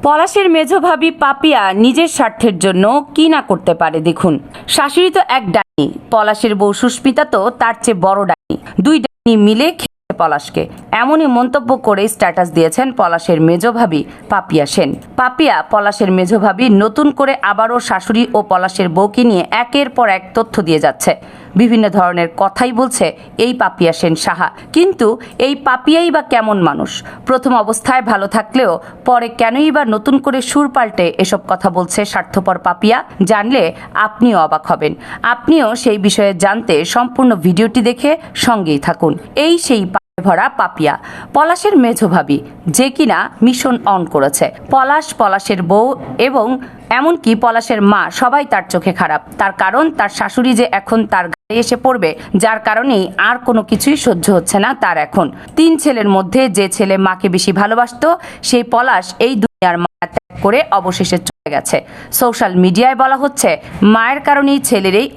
পলাশের মেঝভাবি পাপিয়া নিজের স্বার্থের জন্য কি না করতে পারে দেখুন। শাশুড়ি তো এক ডাইনি, পলাশের বউ সুস্মিতা তো তার চেয়ে বড় ডাইনি। দুই ডাইনি মিলে খেয়েছে পলাশকে। এমনই মন্তব্য করে স্ট্যাটাস দিয়েছেন পলাশের মেজভাবি পাপিয়া সেন। পাপিয়া পলাশের মেজভাবি নতুন করে আবারও শাশুড়ি ও পলাশের বউকে নিয়ে একের পর এক তথ্য দিয়ে যাচ্ছে। বিভিন্ন ধরনের কথাই বলছে এই পাপিয়া সেন সাহা। কিন্তু এই পাপিয়াই বা কেমন মানুষ? প্রথম অবস্থায় ভালো থাকলেও পরে কেনই বা নতুন করে সুর পাল্টে এসব কথা বলছে স্বার্থপর পাপিয়া? জানলে আপনিও অবাক হবেন। আপনিও সেই বিষয়ে জানতে সম্পূর্ণ ভিডিওটি দেখে সঙ্গেই থাকুন। এই সেই ভরা পাপিয়া। পলাশের মেঝো ভাবি, যে কিনা মিশন অন করেছে। পলাশ পলাশের বউ এবং এমনকি পলাশের মা সবাই তার চোখে খারাপ। তার কারণ তার শাশুড়ি যে এখন তার এসে পড়বে, যার কারণেই আর কোনো কিছুই সহ্য হচ্ছে না তার এখন। তিন ছেলের মধ্যে যে ছেলে মাকে বেশি ভালোবাসত, সেই পলাশ এই দুনিয়ার মায়া ত্যাগ করে অবশেষে চলে গেছে। সোশ্যাল মিডিয়ায় বলা হচ্ছে, মায়ের কারণেই ছেলের এই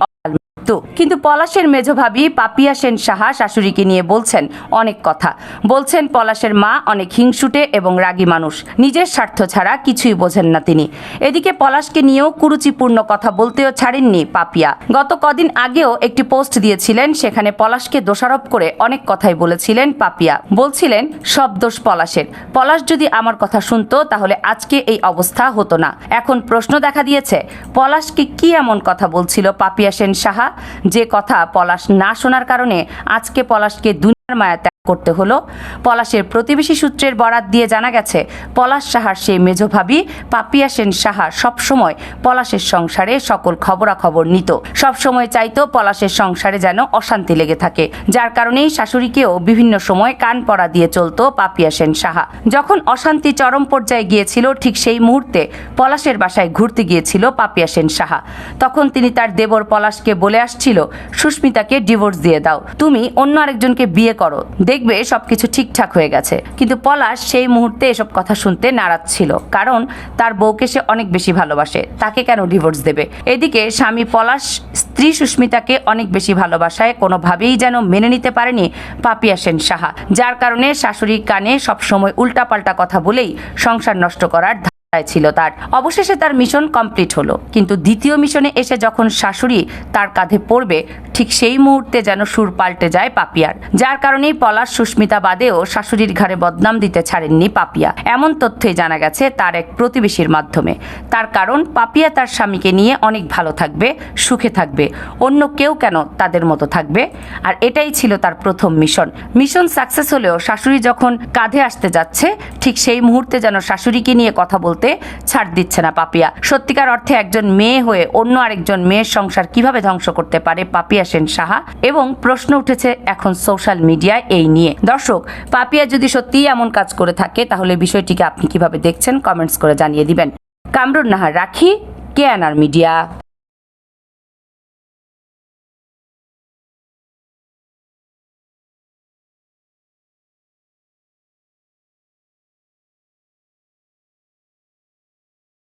মৃত্যু কিন্তু পলাশের মেঝো ভাবি পাপিয়া সেন সাহা শাশুড়িকে নিয়ে বলছেন অনেক কথা। বলছেন পলাশের মা অনেক হিংসুটে এবং রাগী মানুষ। নিজের স্বার্থ ছাড়া কিছুই বোঝেন না তিনি। এদিকে পলাশকে নিয়েও কুরুচিপূর্ণ কথা বলতেও ছাড়েননি পাপিয়া। গত কদিন আগেও একটি পোস্ট দিয়েছিলেন, সেখানে পলাশকে দোষারোপ করে অনেক কথাই বলেছিলেন পাপিয়া। বলছিলেন, সব দোষ পলাশের। পলাশ যদি আমার কথা শুনতো, তাহলে আজকে এই অবস্থা হতো না। এখন প্রশ্ন দেখা দিয়েছে, পলাশকে কি এমন কথা বলছিল পাপিয়া সেন সাহা? যে কথা পলাশ না শোনার কারণে আজকে পলাশকে মায়া ত্যাগ করতে হলো। পলাশের প্রতিবেশী সূত্রের বরাত দিয়ে জানা গেছে, পলাশ সাহার সেই মেজো ভাবি, পাপিয়া সেন সাহা সবসময় পলাশের সংসারে সকল খবরাখবর নিত। সবসময় চাইতো পলাশের সংসারে যেন অশান্তি লেগে থাকে। যার কারণেই শাশুড়িকেও বিভিন্ন সময় কান পড়া দিয়ে চলতো পাপিয়া সেন সাহা। যখন অশান্তি চরম পর্যায়ে গিয়েছিল, ঠিক সেই মুহূর্তে পলাশের বাসায় ঘুরতে গিয়েছিল পাপিয়া সেন সাহা। তখন তিনি তার দেবর পলাশকে বলে আসছিল, সুস্মিতাকে ডিভোর্স দিয়ে দাও। তুমি অন্য আরেকজনকে বিয়ে করো। দেখবে সবকিছু ঠিকঠাক হয়ে গেছে। কিন্তু পলাশ সেই মুহূর্তে এসব কথা শুনতে নারাজ ছিল। কারণ তার বউকে সে অনেক বেশি ভালোবাসে। তাকে কেন ডিভোর্স দেবে? এদিকে স্বামী পলাশ, স্ত্রী সুস্মিতাকে অনেক বেশি ভালোবাসায় কোনোভাবেই যেন মেনে নিতে পারেনি পাপিয়া সেন সাহা। যার কারণে শাশুড়ির কানে সবসময় উল্টাপাল্টা কথা বলেই সংসার নষ্ট করার ছিল তার। অবশেষে তার মিশন কমপ্লিট হলো। কিন্তু দ্বিতীয় মিশনে এসে যখন শাশুড়ি তার কাঁধে পড়বে, ঠিক সেই মুহূর্তে যেন সুর পাল্টে যায় পাপিয়ার। যার কারণেই পলাশ সুস্মিতা বাদেও শাশুড়ির ঘাড়ে বদনাম দিতে ছাড়েননি পাপিয়া। এমন তথ্যই জানা গেছে তার এক প্রতিবেশীর মাধ্যমে। তার কারণ, পাপিয়া তার স্বামীকে নিয়ে অনেক ভালো থাকবে, সুখে থাকবে। অন্য কেউ কেন তাদের মতো থাকবে? আর এটাই ছিল তার প্রথম মিশন মিশন সাকসেস হলেও শাশুড়ি যখন কাঁধে আসতে যাচ্ছে, ঠিক সেই মুহূর্তে যেন শাশুড়িকে নিয়ে কথা বলতে ছাড় দিচ্ছে না পাপিয়া। সত্যিকার অর্থে একজন মেয়ে হয়ে অন্য আরেকজন মেয়ের সংসার কীভাবে ধ্বংস করতে পারে পাপিয়া সেন সাহা? এবং প্রশ্ন উঠেছে এখন সোশ্যাল মিডিয়ায় এই নিয়ে। দর্শক, পাপিয়া যদি সত্যিই এমন কাজ করে থাকে, তাহলে বিষয়টিকে আপনি কীভাবে দেখছেন? কমেন্টস করে জানিয়ে দিবেন। কামরুন নাহার রাখি কে আনার মিডিয়া।